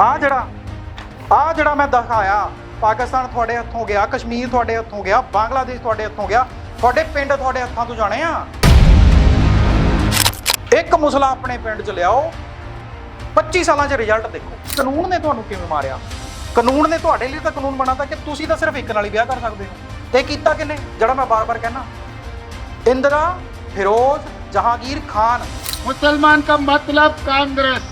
ਆ ਜਿਹੜਾ ਆ ਜਿਹੜਾ ਮੈਂ ਦਿਖਾਇਆ, ਪਾਕਿਸਤਾਨ ਤੁਹਾਡੇ ਹੱਥੋਂ ਗਿਆ, ਕਸ਼ਮੀਰ ਤੁਹਾਡੇ ਹੱਥੋਂ ਗਿਆ, ਬੰਗਲਾਦੇਸ਼ ਤੁਹਾਡੇ ਹੱਥੋਂ ਗਿਆ, ਤੁਹਾਡੇ ਪਿੰਡ ਤੁਹਾਡੇ ਹੱਥਾਂ ਤੋਂ ਜਾਣੇ ਆ। ਇੱਕ ਮੁਸਲਾ ਆਪਣੇ ਪਿੰਡ ਚ ਲਿਆਓ 25 ਸਾਲਾਂ ਚ ਰਿਜ਼ਲਟ ਦੇਖੋ। ਕਾਨੂੰਨ ਨੇ ਤੁਹਾਨੂੰ ਕਿਵੇਂ ਮਾਰਿਆ? ਕਾਨੂੰਨ ਨੇ ਤੁਹਾਡੇ ਲਈ ਤਾਂ ਕਾਨੂੰਨ ਬਣਾਤਾ ਕਿ ਤੁਸੀਂ ਤਾਂ ਸਿਰਫ ਇੱਕ ਨਾਲ ਹੀ ਵਿਆਹ ਕਰ ਸਕਦੇ ਹੋ। ਤੇ ਕੀਤਾ ਕਿਨੇ ਜਿਹੜਾ ਮੈਂ ਬਾਰ-ਬਾਰ ਕਹਿਣਾ ਇੰਦਰਾ, ਫਿਰੋਜ਼, ਜਹਾਂਗੀਰ ਖਾਨ। ਮੁਸਲਮਾਨ ਦਾ ਮਤਲਬ ਕਾਂਗਰਸ।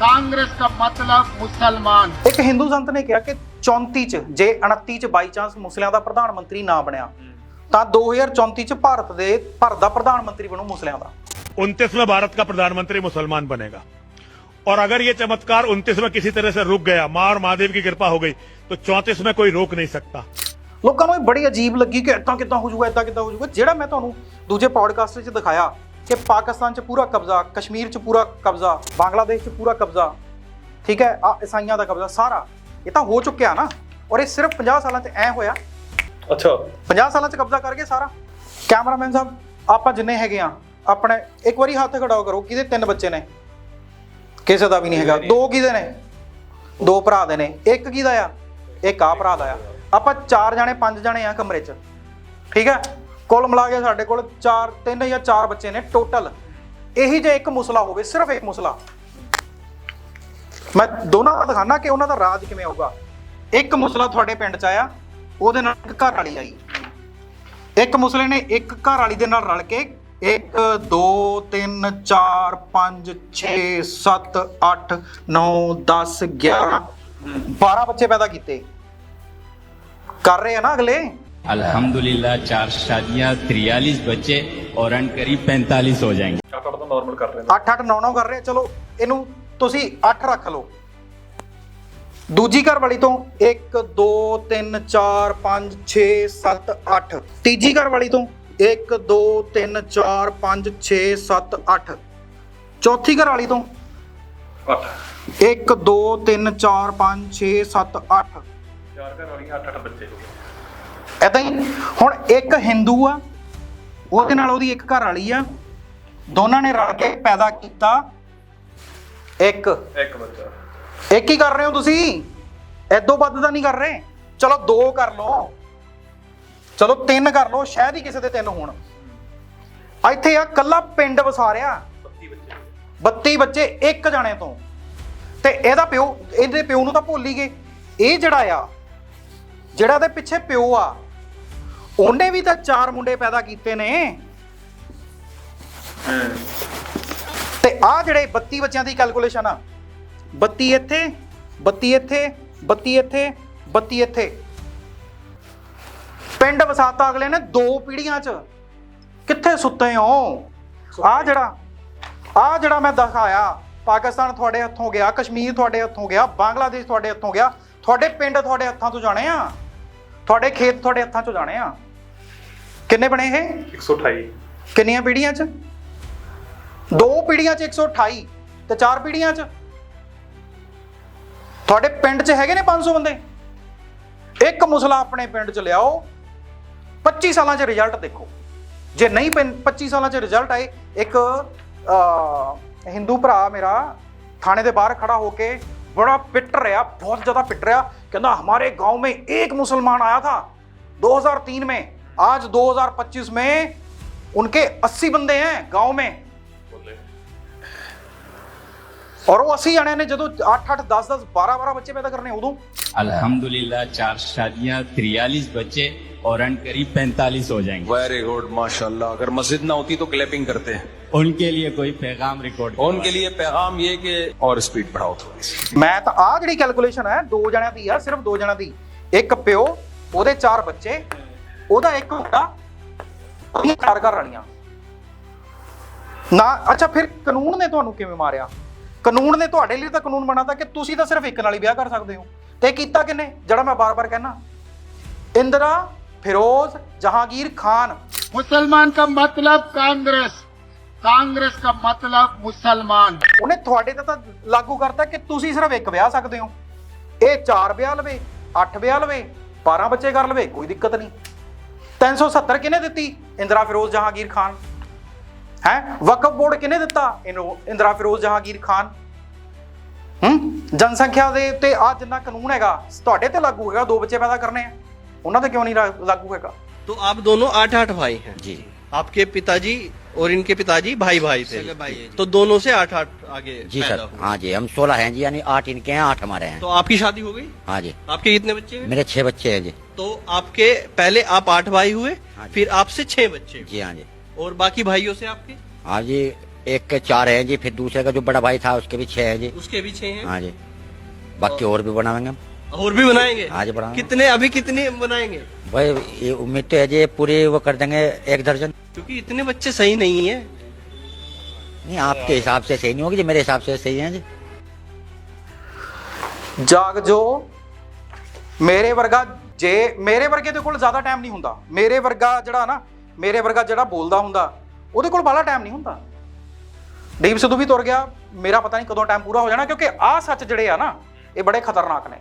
कांग्रेस का मतलब मुसलमान ਇੱਕ ਹਿੰਦੂ ਸੰਤ ਨੇ ਕਿਹਾ ਕਿ 34 ਚ ਜੇ 29 ਚ ਬਾਈ ਚਾਂਸ ਮੁਸਲਿਆਂ ਦਾ ਪ੍ਰਧਾਨ ਮੰਤਰੀ ਨਾ ਬਣਿਆ ਤਾਂ 2034 ਚ ਭਾਰਤ ਦੇ ਭਾਰਤ ਦਾ ਪ੍ਰਧਾਨ ਮੰਤਰੀ ਬਣੂ ਮੁਸਲਿਆਂ ਦਾ उनतीस में भारत का प्रधानमंत्री मुसलमान बनेगा और अगर ये चमत्कार उनतीस में किसी तरह से रुक गया माँ और महादेव की कृपा हो गई तो चौंतीस में कोई रोक नहीं सकता ਲੋਕਾਂ ਨੂੰ ਇਹ ਬੜੀ ਅਜੀਬ ਲੱਗੀ ਕਿ ਇਦਾਂ ਕਿਦਾਂ ਹੋ ਜਾਊਗਾ ਇਦਾਂ ਕਿਦਾਂ ਹੋ ਜਾਊਗਾ ਜਿਹੜਾ ਮੈਂ ਤੁਹਾਨੂੰ ਦੂਜੇ ਪੌਡਕਾਸਟ 'ਚ ਦਿਖਾਇਆ ਕਿ ਪਾਕਿਸਤਾਨ 'ਚ ਪੂਰਾ ਕਬਜ਼ਾ ਕਸ਼ਮੀਰ 'ਚ ਪੂਰਾ ਕਬਜ਼ਾ ਬੰਗਲਾਦੇਸ਼ 'ਚ ਪੂਰਾ ਕਬਜ਼ਾ ਠੀਕ ਹੈ ਆ ਈਸਾਈਆਂ ਦਾ ਕਬਜ਼ਾ ਸਾਰਾ ਇਹ ਤਾਂ ਹੋ ਚੁੱਕਿਆ ਨਾ ਔਰ ਇਹ ਸਿਰਫ 50 ਸਾਲਾਂ 'ਚ ਐ ਹੋਇਆ। ਅੱਛਾ। 50 ਸਾਲਾਂ 'ਚ ਕਬਜ਼ਾ ਕਰ ਗਏ ਸਾਰਾ। ਕੈਮਰਾਮੈਨ ਸਾਹਿਬ ਆਪਾਂ ਜਿੰਨੇ ਹੈਗੇ ਆ ਆਪਣੇ ਇੱਕ ਵਾਰੀ ਹੱਥ ਖੜਾਓ ਕਰੋ ਕਿਹਦੇ ਤਿੰਨ ਬੱਚੇ ਨੇ? ਕਿਸੇ ਦਾ ਵੀ ਨਹੀਂ ਹੈਗਾ। ਦੋ ਕਿਹਦੇ ਨੇ? ਦੋ ਭਰਾ ਦੇ ਨੇ। ਇੱਕ ਕਿਹਦਾ ਆ? ਇੱਕ ਆ ਭਰਾ ਦਾ ਆ। ਆਪਾਂ ਚਾਰ ਜਾਣੇ ਪੰਜ ਜਾਣੇ ਆ ਕਮਰੇ 'ਚ। ਠੀਕ ਹੈ? ਕੁੱਲ ਮਿਲਾ ਕੇ ਸਾਡੇ ਕੋਲ ਚਾਰ, ਤਿੰਨ ਜਾਂ ਚਾਰ ਬੱਚੇ ਨੇ ਟੋਟਲ ਇਹੀ ਜੇ ਇੱਕ ਮੁਸਲਾ ਹੋਵੇ, ਸਿਰਫ ਇੱਕ ਮੁਸਲਾ। ਮੈਂ ਦੋਨਾਂ ਦਾ ਦਿਖਾਣਾ ਕਿ ਉਹਨਾਂ ਦਾ ਰਾਜ ਕਿਵੇਂ ਆਊਗਾ ਇੱਕ ਮੁਸਲਾ ਤੁਹਾਡੇ ਪਿੰਡ 'ਚ ਆਇਆ, ਉਹਦੇ ਨਾਲ ਇੱਕ ਘਰ ਵਾਲੀ ਆਈ। ਇੱਕ ਮੁਸਲੇ ਨੇ ਇੱਕ ਘਰ ਵਾਲੀ ਦੇ ਨਾਲ ਰਲ ਕੇ 1 2 3 4 5 6 7 8 9 10 11 12 ਬੱਚੇ ਪੈਦਾ ਕੀਤੇ। ਕਰ ਰਹੇ ਆ ਨਾ ਅਗਲੇ? अल्हम्दुलिल्लाह चार शादियां तिरयालीस बच्चे और अन करीब पैंतालीस हो जाएंगे ਅੱਠ ਅੱਠ ਤਾਂ ਨਾਰਮਲ ਕਰ ਰਹੇ 8 8 9 9 ਕਰ ਰਹੇ ਆ, ਚਲੋ ਇਹਨੂੰ ਤੁਸੀਂ 8 ਰੱਖ ਲਓ ਦੂਜੀ ਘਰ ਵਾਲੀ ਤੋਂ 1 2 3 4 5 6 7 8 ਤੀਜੀ ਘਰ ਵਾਲੀ ਤੋਂ 1 2 3 4 5 6 7 8 ਚੌਥੀ ਘਰ ਵਾਲੀ ਤੋਂ ਨੇ ਅੱਠ 1 2 3 4 5 6 7 8 ਚਾਰ ਘਰ ਵਾਲੀਆਂ ਅੱਠ ਅੱਠ ਬੱਚੇ ਹੋ ਗਏ ਐਦਾਂ ਹੀ ਹੁਣ ਇੱਕ ਹਿੰਦੂ ਆ ਉਹਦੇ ਨਾਲ ਉਹਦੀ ਇੱਕ ਘਰ ਵਾਲੀ ਆ ਦੋਨਾਂ ਨੇ ਰਲ ਕੇ ਪੈਦਾ ਕੀਤਾ ਇੱਕ। ਇੱਕ ਬੱਚਾ। ਇੱਕ ਹੀ ਕਰ ਰਹੇ ਹੋ ਤੁਸੀਂ? ਐਦੋਂ ਵੱਧ ਤਾਂ ਨਹੀਂ ਕਰ ਰਹੇ। ਚਲੋ ਦੋ ਕਰ ਲਓ। ਚਲੋ ਤਿੰਨ ਕਰ ਲਓ ਸ਼ਾਇਦ ਹੀ ਕਿਸੇ ਦੇ ਤਿੰਨ ਹੋਣ। ਇੱਥੇ ਆ ਕੱਲਾ ਪਿੰਡ ਵਸਾ ਰਿਹਾ 32 ਬੱਚੇ। 32 ਬੱਚੇ ਇੱਕ ਜਾਣੇ ਤੋਂ। ਤੇ ਇਹਦਾ ਪਿਓ ਇਹਦੇ ਪਿਓ ਨੂੰ ਤਾਂ ਭੁੱਲ ਹੀ ਗਏ। ਇਹ ਜਿਹੜਾ ਆ ਜਿਹੜਾ ਇਹਦੇ ਪਿੱਛੇ ਪਿਓ ਆ ਉਹਨੇ ਵੀ ਤਾਂ ਚਾਰ ਮੁੰਡੇ ਪੈਦਾ ਕੀਤੇ ਨੇ। ਤੇ ਆ ਜਿਹੜੇ 32 ਬੱਚਿਆਂ ਦੀ ਕੈਲਕੂਲੇਸ਼ਨ ਆ। 32 ਇੱਥੇ 32 ਇੱਥੇ 32 ਇੱਥੇ 32 ਇੱਥੇ। ਪਿੰਡ ਵਸਾਤਾ ਅਗਲੇ ਨੇ ਦੋ ਪੀੜ੍ਹੀਆਂ 'ਚ। ਕਿੱਥੇ ਸੁੱਤੇ ਹੋ? ਆ ਜਿਹੜਾ ਆ ਜਿਹੜਾ ਮੈਂ ਦਿਖਾਇਆ ਪਾਕਿਸਤਾਨ ਤੁਹਾਡੇ ਹੱਥੋਂ ਗਿਆ ਕਸ਼ਮੀਰ ਤੁਹਾਡੇ ਹੱਥੋਂ ਗਿਆ ਬੰਗਲਾਦੇਸ਼ ਤੁਹਾਡੇ ਹੱਥੋਂ ਗਿਆ ਤੁਹਾਡੇ ਪਿੰਡ ਤੁਹਾਡੇ ਹੱਥਾਂ ਤੋਂ ਜਾਣੇ ਆ। ਤੁਹਾਡੇ ਖੇਤ ਤੁਹਾਡੇ ਹੱਥਾਂ ਤੋਂ ਜਾਣੇ ਆ। ਕਿੰਨੇ ਬਣੇ ਇਹ 128 ਕਿੰਨੀਆਂ ਪੀੜ੍ਹੀਆਂ 'ਚ ਦੋ ਪੀੜ੍ਹੀਆਂ 'ਚ 128 ਤੇ ਚਾਰ ਪੀੜ੍ਹੀਆਂ 'ਚ ਤੁਹਾਡੇ ਪਿੰਡ 'ਚ ਹੈਗੇ ਨੇ 500 ਬੰਦੇ ਇੱਕ ਮੁਸਲਾ ਆਪਣੇ ਪਿੰਡ 'ਚ ਲਿਆਓ 25 ਸਾਲਾਂ 'ਚ ਰਿਜ਼ਲਟ ਦੇਖੋ ਜੇ ਨਹੀਂ ਪੈਨ- 25 ਸਾਲਾਂ 'ਚ ਰਿਜ਼ਲਟ ਆਏ ਇੱਕ ਅਹ, ਹਿੰਦੂ ਭਰਾ ਮੇਰਾ ਥਾਣੇ ਦੇ ਬਾਹਰ ਖੜਾ ਹੋ ਕੇ ਬੜਾ ਪਿੱਟ ਰਿਹਾ ਬਹੁਤ ਜ਼ਿਆਦਾ ਪਿੱਟ ਰਿਹਾ ਕਹਿੰਦਾ हमारे गांव में एक मुसलमान आया था 2003 में आज 2025 में उनके 80 बंदे हैं गांव में ਬੋਲੇ ਔਰ ਉਹ 80 ਜਣਿਆਂ ਨੇ ਜਦੋਂ 8 8 10 10 12 12 ਬੱਚੇ ਪੈਦਾ ਕਰਨੇ ਉਦੋਂ अल्हम्दुलिल्लाह चार शादियां तिरयालीस बच्चे और अन करीब पैंतालीस हो जाएंगे वेरी गुड माशाल्लाह अगर मस्जिद ना होती तो क्लैपिंग करते हैं उनके लिए कोई पैगाम रिकॉर्ड और उनके लिए पैगाम ये कि और स्पीड बढ़ाओ थोड़ी सी ਮੈਂ ਤਾਂ ਆਹ ਜਿਹੜੀ ਕੈਲਕੂਲੇਸ਼ਨ ਹੈ ਦੋ ਜਣਿਆਂ ਦੀ ਆ ਸਿਰਫ ਦੋ ਜਣਿਆਂ ਦੀ ਇੱਕ ਪਿਓ ਉਹਦੇ ਚਾਰ ਬੱਚੇ ਉਹਦਾ ਇੱਕ ਹੁੰਦਾ ਉਹਦੀਆਂ ਚਾਰ ਘਰ ਵਾਲੀਆਂ। ਨਾ ਅੱਛਾ ਫਿਰ ਕਾਨੂੰਨ ਨੇ ਤੁਹਾਨੂੰ ਕਿਵੇਂ ਮਾਰਿਆ? ਕਾਨੂੰਨ ਨੇ ਤੁਹਾਡੇ ਲਈ ਤਾਂ ਕਾਨੂੰਨ ਬਣਾਤਾ ਕਿ ਤੁਸੀਂ ਤਾਂ ਸਿਰਫ ਇੱਕ ਨਾਲ ਹੀ ਵਿਆਹ ਕਰ ਸਕਦੇ ਹੋ। ਤੇ ਕੀਤਾ ਕਿਨੇ ਜਿਹੜਾ ਮੈਂ ਬਾਰ-ਬਾਰ ਕਹਿਣਾ ਇੰਦਰਾ ਫਿਰੋਜ਼ ਜਹਾਂਗੀਰ ਖਾਨ। ਮੁਸਲਮਾਨ ਦਾ ਮਤਲਬ ਕਾਂਗਰਸ। ਕਾਂਗਰਸ ਦਾ ਮਤਲਬ ਮੁਸਲਮਾਨ। ਉਹਨੇ ਤੁਹਾਡੇ ਤੇ ਤਾਂ ਲਾਗੂ ਕਰਤਾ ਕਿ ਤੁਸੀਂ ਸਿਰਫ ਇੱਕ ਵਿਆਹ ਸਕਦੇ ਹੋ। ਇਹ ਚਾਰ ਵਿਆਹ ਲਵੇ ਅੱਠ ਵਿਆਹ ਲਵੇ 12 ਬੱਚੇ ਕਰ ਲਵੇ ਕੋਈ ਦਿੱਕਤ ਨਹੀਂ। 370 ਕਿਹਨੇ ਦਿੱਤੀ ਇੰਦਰਾ ਫਿਰੋਜ਼ ਜਹਾਂਗੀਰ ਖਾਨ ਹੈ ਵਕਫ ਬੋਰਡ ਕਿਹਨੇ ਦਿੱਤਾ ਇਹਨੂੰ ਇੰਦਰਾ ਫਿਰੋਜ਼ ਜਹਾਂਗੀਰ ਖਾਨ ਹੂੰ ਜਨਸੰਖਿਆ ਦੇ ਉੱਤੇ ਆ ਜਿੰਨਾ ਕਾਨੂੰਨ ਹੈਗਾ ਤੁਹਾਡੇ ਤੇ ਲਾਗੂ ਹੈਗਾ ਦੋ ਬੱਚੇ ਪੈਦਾ ਕਰਨੇ ਆ ਉਹਨਾਂ ਤੇ ਕਿਉਂ ਨਹੀਂ ਲਾ- ਲਾਗੂ ਹੈਗਾ तो आप दोनों आठ आठ भाई हैं जी आपके पिताजी और इनके पिताजी भाई भाई थे भाई हैं जी। तो दोनों से आठ आठ आगे जी सर हाँ जी हम सोलह हैं जी यानी आठ इनके हैं आठ हमारे हैं। तो आपकी शादी हो गई? हाँ जी। आपके कितने बच्चे हैं? मेरे छह बच्चे हैं जी। तो आपके पहले आप आठ भाई हुए हाँ फिर आपसे छह बच्चे जी हाँ जी। और बाकी भाइयों से आपके? हाँ जी एक के चार हैं जी फिर दूसरे का जो बड़ा भाई था उसके भी छह हैं जी। उसके भी छह हैं? हाँ जी। बाकी और भी बनाएँगे हम। और भी बनाएँगे? हाँ जी, बनाएँगे। कितने अभी कितने बनाएँगे? भाई ये उम्मीद तो है जी पूरे वो कर देंगे एक दर्जन। क्योंकि इतने बच्चे सही नहीं है नहीं आपके हिसाब से सही नहीं होगी जी मेरे हिसाब से सही है जी ਜਾਗ ਜੋ ਮੇਰੇ ਵਰਗਾ ਜੇ ਮੇਰੇ ਵਰਗੇ ਦੇ ਕੋਲ ਜ਼ਿਆਦਾ ਟਾਈਮ ਨਹੀਂ ਹੁੰਦਾ ਮੇਰੇ ਵਰਗਾ ਜਿਹੜਾ ਨਾ ਮੇਰੇ ਵਰਗਾ ਜਿਹੜਾ ਬੋਲਦਾ ਹੁੰਦਾ ਉਹਦੇ ਕੋਲ ਬਾਲਾ ਟਾਈਮ ਨਹੀਂ ਹੁੰਦਾ ਦੀਪ ਸਿੱਧੂ ਵੀ ਤੁਰ ਗਿਆ ਮੇਰਾ ਪਤਾ ਨਹੀਂ ਕਦੋਂ ਟਾਈਮ ਪੂਰਾ ਹੋ ਜਾਣਾ ਕਿਉਂਕਿ ਆਹ ਸੱਚ ਜਿਹੜੇ ਆ ਨਾ ਇਹ ਬੜੇ ਖਤਰਨਾਕ ਨੇ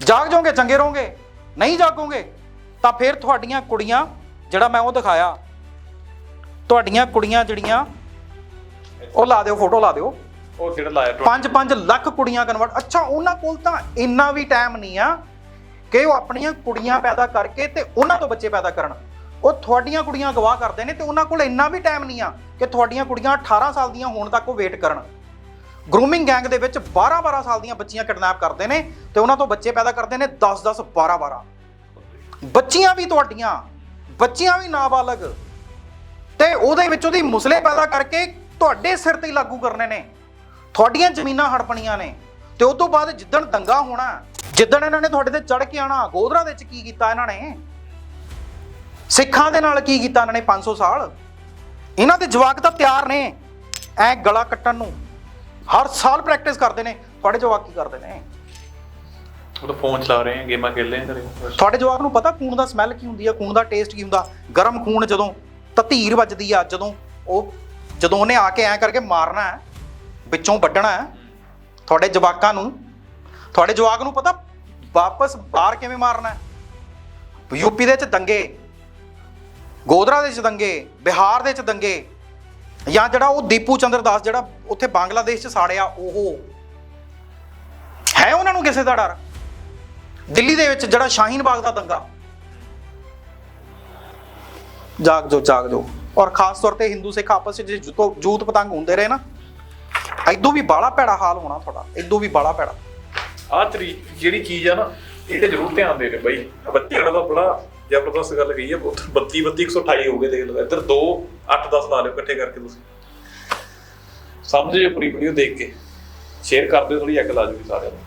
ਜਾਗ ਜਾਓਗੇ ਚੰਗੇ ਰਹੋਗੇ ਨਹੀਂ ਜਾਗੋਗੇ ਤਾਂ ਫਿਰ ਤੁਹਾਡੀਆਂ ਕੁੜੀਆਂ ਜਿਹੜਾ ਮੈਂ ਉਹ ਦਿਖਾਇਆ ਤੁਹਾਡੀਆਂ ਕੁੜੀਆਂ ਜਿਹੜੀਆਂ ਉਹ ਲਾ ਦਿਓ ਫੋਟੋ ਲਾ ਦਿਓ। ਉਹ ਜਿਹੜਾ ਲਾਇਆ 5-5 ਲੱਖ ਕੁੜੀਆਂ ਕਨਵਰਟ ਅੱਛਾ ਉਹਨਾਂ ਕੋਲ ਤਾਂ ਇੰਨਾ ਵੀ ਟਾਈਮ ਨਹੀਂ ਆ ਕਿ ਉਹ ਆਪਣੀਆਂ ਕੁੜੀਆਂ ਪੈਦਾ ਕਰਕੇ ਤੇ ਉਹਨਾਂ ਤੋਂ ਬੱਚੇ ਪੈਦਾ ਕਰਨ। ਉਹ ਤੁਹਾਡੀਆਂ ਕੁੜੀਆਂ ਗਵਾਹ ਕਰਦੇ ਨੇ ਤੇ ਉਹਨਾਂ ਕੋਲ ਇੰਨਾ ਵੀ ਟਾਈਮ ਨਹੀਂ ਆ ਕਿ ਤੁਹਾਡੀਆਂ ਕੁੜੀਆਂ 18 ਸਾਲ ਦੀਆਂ ਹੋਣ ਤੱਕ ਉਹ ਵੇਟ ਕਰਨ। ਗਰੂਮਿੰਗ ਗੈਂਗ ਦੇ ਵਿੱਚ 12-12 ਸਾਲ ਦੀਆਂ ਬੱਚੀਆਂ ਕਿਡਨੈਪ ਕਰਦੇ ਨੇ ਤੇ ਉਹਨਾਂ ਤੋਂ ਬੱਚੇ ਪੈਦਾ ਕਰਦੇ ਨੇ 10-10 12-12 ਬੱਚੀਆਂ ਵੀ ਤੁਹਾਡੀਆਂ ਬੱਚੀਆਂ ਵੀ ਨਾਬਾਲਗ। ਤੇ ਉਹਦੇ ਵਿੱਚ ਉਹਦੀ ਮੁਸਲੇ ਪੈਦਾ ਕਰਕੇ ਤੁਹਾਡੇ ਸਿਰ ਤੇ ਲਾਗੂ ਕਰਨੇ ਨੇ। ਤੁਹਾਡੀਆਂ ਜ਼ਮੀਨਾਂ ਹੜਪਣੀਆਂ ਨੇ। ਤੇ ਉਸ ਤੋਂ ਬਾਅਦ ਜਿੱਦਣ ਦੰਗਾ ਹੋਣਾ ਜਿੱਦਣ ਇਹਨਾਂ ਨੇ ਤੁਹਾਡੇ ਤੇ ਚੜ ਕੇ ਆਣਾ ਗੋਦਰਾ ਦੇ ਵਿੱਚ ਕੀ ਕੀਤਾ ਇਹਨਾਂ ਨੇ? ਸਿੱਖਾਂ ਦੇ ਨਾਲ ਕੀ ਕੀਤਾ ਇਹਨਾਂ ਨੇ 500 ਸਾਲ? ਇਹਨਾਂ ਦੇ ਜਵਾਕ ਤਾਂ ਤਿਆਰ ਨੇ। ਐ ਗਲਾ ਕੱਟਣ ਨੂੰ। ਹਰ ਸਾਲ ਪ੍ਰੈਕਟਿਸ ਕਰਦੇ ਨੇ। ਤੁਹਾਡੇ ਜਵਾਕ ਕੀ ਕਰਦੇ ਨੇ? ਉਹ ਤਾਂ ਫੋਨ ਚਲਾ ਰਹੇ ਆ ਗੇਮਾਂ ਖੇਲ ਰਹੇ ਆ ਤੁਹਾਡੇ ਜਵਾਕ ਨੂੰ ਪਤਾ ਖੂਨ ਦਾ ਸਮੈਲ ਕੀ ਹੁੰਦੀ ਆ ਖੂਨ ਦਾ ਟੇਸਟ ਕੀ ਹੁੰਦਾ? ਗਰਮ ਖੂਨ ਜਦੋਂ ਤਾਂ ਧੀਰ ਵੱਜਦੀ ਆ ਜਦੋਂ ਉਹ, ਜਦੋਂ ਉਹਨੇ ਆ ਕੇ ਐ ਕਰਕੇ ਮਾਰਨਾ ਹੈ, ਵਿੱਚੋਂ ਵੱਢਣਾ ਹੈ, ਤੁਹਾਡੇ ਜਵਾਕਾਂ ਨੂੰ, ਤੁਹਾਡੇ ਜਵਾਕ ਨੂੰ ਪਤਾ ਵਾਪਸ ਬਾਹਰ ਕਿਵੇਂ ਮਾਰਨਾ ਹੈ? ਯੂਪੀ ਦੇ ਵਿੱਚ ਦੰਗੇ ਗੋਦਰਾ ਦੇ ਵਿੱਚ ਦੰਗੇ, ਬਿਹਾਰ ਦੇ ਵਿੱਚ ਦੰਗੇ, ਜਾਂ ਜਿਹੜਾ ਉਹ ਦੀਪੂ ਚੰਦਰ ਦਾਸ ਜਿਹੜਾ ਉੱਥੇ ਬੰਗਲਾਦੇਸ਼ 'ਚ ਸਾੜਿਆ ਉਹ ਹੈ ਉਹਨਾਂ ਨੂੰ ਕਿਸੇ ਦਾ ਡਰ? ਦਿੱਲੀ ਦੇ ਵਿੱਚ ਜਿਹੜਾ ਸ਼ਾਹੀਨ ਬਾਗ ਦਾ ਦੰਗਾ। ਜਾਗ ਜੋ ਜਾਗ ਜੋ ਔਰ ਖਾਸ ਤੌਰ ਤੇ ਹਿੰਦੂ, ਸਿੱਖ ਆਪਸ ਵਿੱਚ ਜੇ ਜੂਤ ਪਤੰਗ ਹੁੰਦੇ ਰਹੇ ਨਾ ਐਦੋਂ ਵੀ ਬਾਲਾ ਭੈੜਾ ਹਾਲ ਹੋਣਾ ਤੁਹਾਡਾ ਐਦੋਂ ਵੀ ਬਾਲਾ ਭੈੜਾ। ਆਹ ਤਰੀ ਜਿਹੜੀ ਚੀਜ਼ ਆ ਨਾ, ਇਹ ਜ਼ਰੂਰ ਧਿਆਨ ਦੇ ਦੇ ਬਾਈ ਬੱਚੇ ਦਾ ਬੜਾ ਜ਼ਬਰਦਸਤ ਗੱਲ ਕਹੀ ਹੈ 32 32 128 ਹੋ ਗਏ ਦੇਖ ਲਓ, ਇੱਧਰ 2 8 10 ਲਾ ਲਿਓ ਇਕੱਠੇ ਕਰਕੇ ਤੁਸੀਂ। ਸਮਝਿਓ ਪੂਰੀ ਵੀਡੀਓ ਦੇਖ ਕੇ ਸ਼ੇਅਰ ਕਰ ਦਿਓ ਥੋੜੀ ਅੱਗ ਆ ਜੂਗੀ ਸਾਰਿਆਂ ਨੂੰ।